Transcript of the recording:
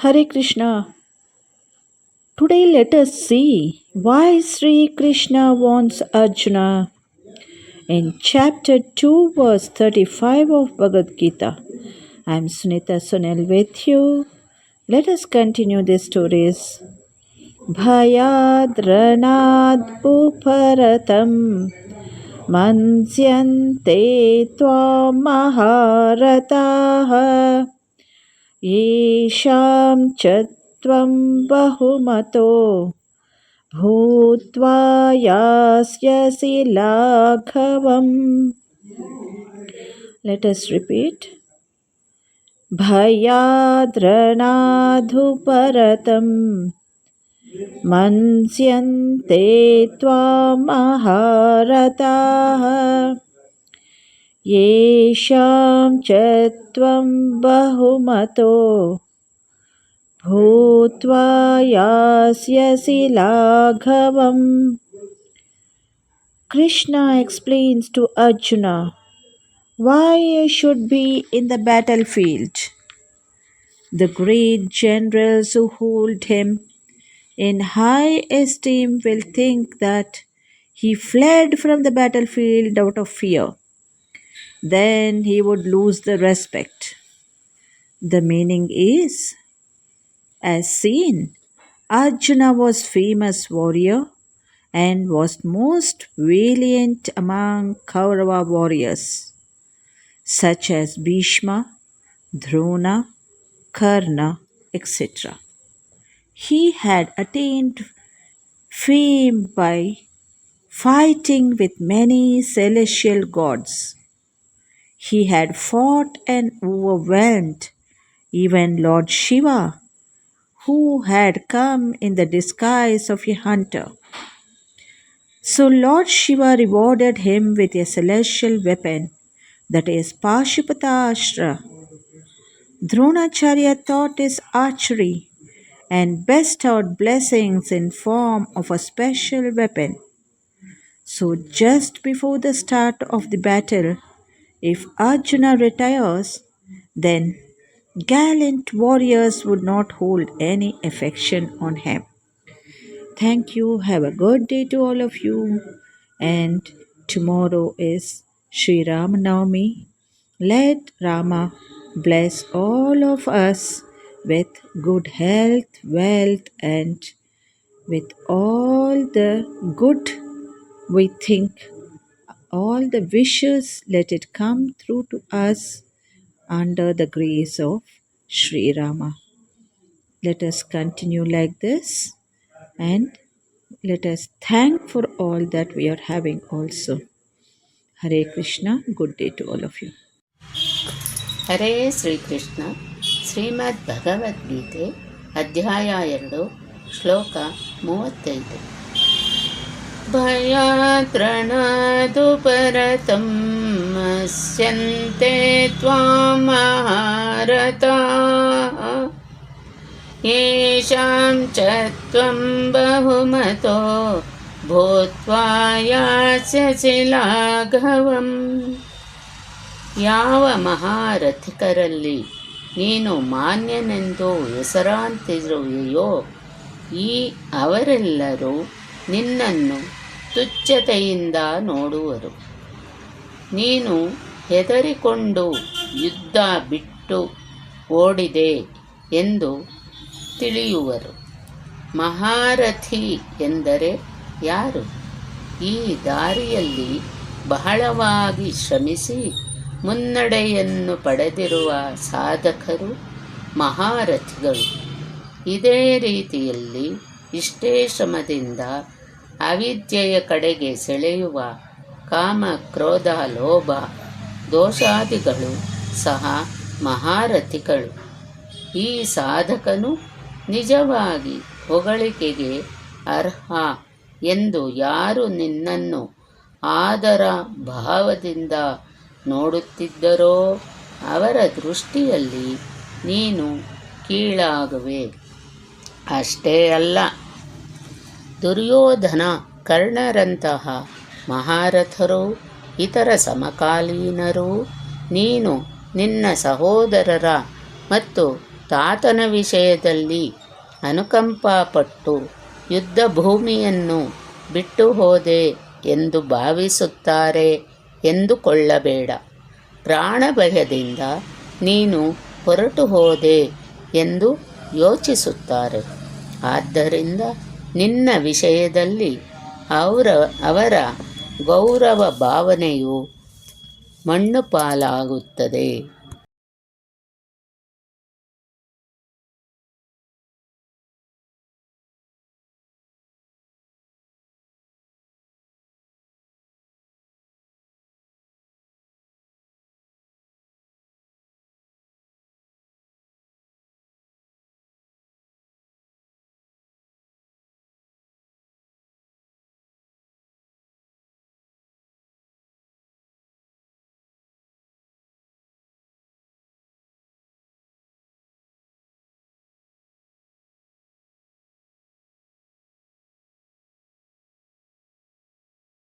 Hare Krishna. Today let us see why Sri Krishna wants Arjuna. In chapter 2, verse 35 of Bhagavad Gita. I am Sunita Sunil with you. Let us continue the stories. भयाद्रणाद् उपरतं मन्स्यन्ते त्वां महारथाः येषां च त्वं बहुमतो भूत्वा यास्यसि लाघवम् Let us repeat. भयाद्रणाधुपरतम् मन्स्यन्ते त्वां महारथाः येषां च त्वं बहुमतो भूत्वा यास्यसि लाघवम् Krishna explains to Arjuna why he should be in the battlefield. The great generals who hold him in high esteem will think that he fled from the battlefield out of fear. Then he would lose the respect. The meaning is, as seen, Arjuna was famous warrior and was most valiant among Kaurava warriors, such as Bhishma, Drona, Karna, etc. He had attained fame by fighting with many celestial gods. He had fought and overwhelmed even Lord Shiva, who had come in the disguise of a hunter. So Lord Shiva rewarded him with a celestial weapon, that is Pashupata Dronacharya taught his archery and bestowed blessings in form of a special weapon. So just before the start of the battle, if Arjuna retires, then gallant warriors would not hold any affection on him. Thank you. Have a good day to all of you. And tomorrow is Sri Ramanavami. Let Rama bless all of us with good health, wealth, and with all the good we think, all the wishes, let it come through to us under the grace of Sri Rama. Let us continue like this and let us thank for all that we are having also. Hare Krishna, good day to all of you. ಹರೇ ಶ್ರೀಕೃಷ್ಣ ಶ್ರೀಮದ್ ಭಗವದ್ಗೀತೆ ಅಧ್ಯಾಯ ಎರಡು ಶ್ಲೋಕ ಮೂವತ್ತೈದು ಭಯಾತ್ರಣದುಪರತಂ ಮಸ್ಯಂತೆ ತ್ವಾಂ ಮಹಾರಥಾಃ येषां च त्वं बहुमतो भूत्वा यास्यसि लाघवम् ಯಾವ ಮಹಾರಥಿಕರಲ್ಲಿ ನೀನು ಮಾನ್ಯನೆಂದು ಹೆಸರಾಂತಿರುವೆಯೋ ಈ ಅವರೆಲ್ಲರೂ ನಿನ್ನನ್ನು ತುಚ್ಛತೆಯಿಂದ ನೋಡುವರು. ನೀನು ಹೆದರಿಕೊಂಡು ಯುದ್ಧ ಬಿಟ್ಟು ಓಡಿದೆ ಎಂದು ತಿಳಿಯುವರು. ಮಹಾರಥಿ ಎಂದರೆ ಯಾರು? ಈ ದಾರಿಯಲ್ಲಿ ಬಹಳವಾಗಿ ಶ್ರಮಿಸಿ ಮುನ್ನಡೆಯನ್ನು ಪಡೆದಿರುವ ಸಾಧಕರು ಮಹಾರಥಿಗಳು. ಇದೇ ರೀತಿಯಲ್ಲಿ ಇಷ್ಟೇ ಶ್ರಮದಿಂದ ಅವಿದ್ಯೆಯ ಕಡೆಗೆ ಸೆಳೆಯುವ ಕಾಮ, ಕ್ರೋಧ, ಲೋಭ, ದೋಷಾದಿಗಳು ಸಹ ಮಹಾರಥಿಗಳು. ಈ ಸಾಧಕನು ನಿಜವಾಗಿ ಹೊಗಳಿಕೆಗೆ ಅರ್ಹ ಎಂದು ಯಾರು ನಿನ್ನನ್ನು ಆದರ ಭಾವದಿಂದ ನೋಡುತ್ತಿದ್ದರೋ ಅವರ ದೃಷ್ಟಿಯಲ್ಲಿ ನೀನು ಕೀಳಾಗುವೆ. ಅಷ್ಟೇ ಅಲ್ಲ ದುರ್ಯೋಧನ ಕರ್ಣರಂತಹ ಮಹಾರಥರು, ಇತರ ಸಮಕಾಲೀನರು, ನೀನು ನಿನ್ನ ಸಹೋದರರ ಮತ್ತು ತಾತನ ವಿಷಯದಲ್ಲಿ ಅನುಕಂಪಪಟ್ಟು ಯುದ್ಧ ಭೂಮಿಯನ್ನು ಬಿಟ್ಟು ಹೋದೆ ಎಂದು ಭಾವಿಸುತ್ತಾರೆ ಎಂದುಕೊಳ್ಳಬೇಡ. ಪ್ರಾಣಭಯದಿಂದ ನೀನು ಹೊರಟು ಹೋದೆ ಎಂದು ಯೋಚಿಸುತ್ತಾರೆ. ಆದ್ದರಿಂದ ನಿನ್ನ ವಿಷಯದಲ್ಲಿ ಅವರ ಅವರ ಗೌರವ ಭಾವನೆಯು ಮಣ್ಣು ಪಾಲಾಗುತ್ತದೆ.